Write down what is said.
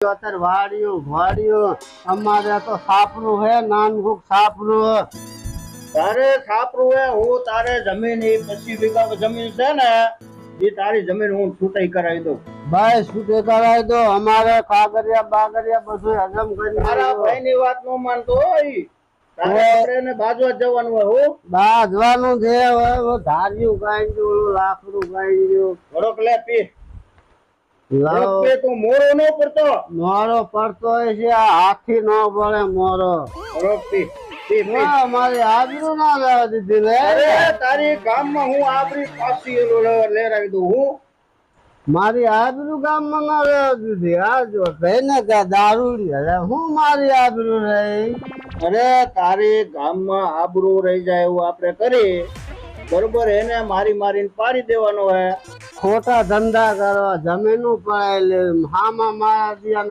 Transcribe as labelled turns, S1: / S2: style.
S1: અત્યારે વાડ્યું વાડ્યું અમારે તો સાપરું હે નાનકું સાપરું
S2: તારે સાપરું હે હું તારે જમીન એ પચીસ વીઘા જમીન છે ને એ તારી જમીન હું છૂટાઈ કરાવી દઉં.
S1: ભાઈ છૂટે કરાવી દો. અમારે કાગરિયા બાગરિયા બધું હજમ કરી
S2: મારા ભાઈ ની વાત નો માનતો હોય. બાજવા જવાનું હોય હું.
S1: બાજવાનું છે ધાર્યું ગાઈ ગયું લાકડું ગાઈ ગયું
S2: વડોક લે પી. મોરો નો પડતો.
S1: મોરો પડતો છે હાથી ન પડે મોરો. આબરૂ ના લેવા દીધી લે
S2: તારી ગામમાં હું આપણી પાછી લેરાવી દઉં હું?
S1: મારી આબરૂ ગામમાં ના રહેવા દીધી. આ જો કહીને કે દારૂડી. અરે હું મારી આબરૂ રહી?
S2: અરે તારી ગામમાં આબરૂ રહી જાય એવું આપણે કરી બરોબર એને મારી મારીને પાડી દેવાનો હે.
S1: ખોટા ધંધા કરવા જમીનો પડાયેલી હામાં મારા દિયા